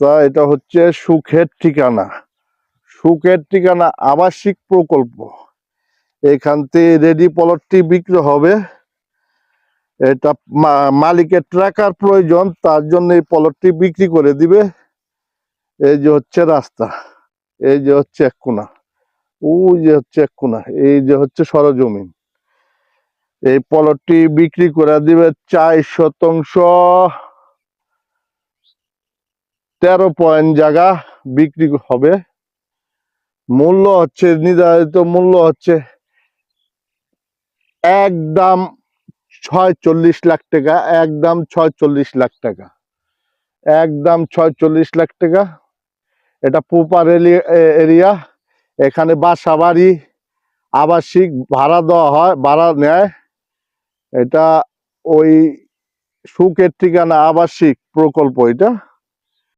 রাস্তা এটা হচ্ছে সুখের ঠিকানা। সুখের ঠিকানা আবাসিক প্রকল্প। এখান থেকে রেডি প্লটটি বিক্রি হবে। এটা মালিকের টাকার প্রয়োজন, তার জন্য এই প্লটটি বিক্রি করে দিবে। এই যে হচ্ছে রাস্তা, এই যে হচ্ছে এক কোনা, ওই যে হচ্ছে এক কোনা, এই যে হচ্ছে সরজমিন। এই প্লটটি বিক্রি করে দিবে চার শতাংশ তেরো পয়েন্ট জায়গা বিক্রি হবে। মূল্য হচ্ছে, নির্ধারিত মূল্য হচ্ছে একদম ছয়চল্লিশ লাখ টাকা একদম ছয়চল্লিশ লাখ টাকা। একদম ছয়চল্লিশ লাখ টাকা। এটা পুপার এরিয়া। এখানে বাসা বাড়ি আবাসিক ভাড়া দেওয়া হয়, ভাড়া নেয়। এটা ওই সুখের ঠিকানা আবাসিক প্রকল্প এটা।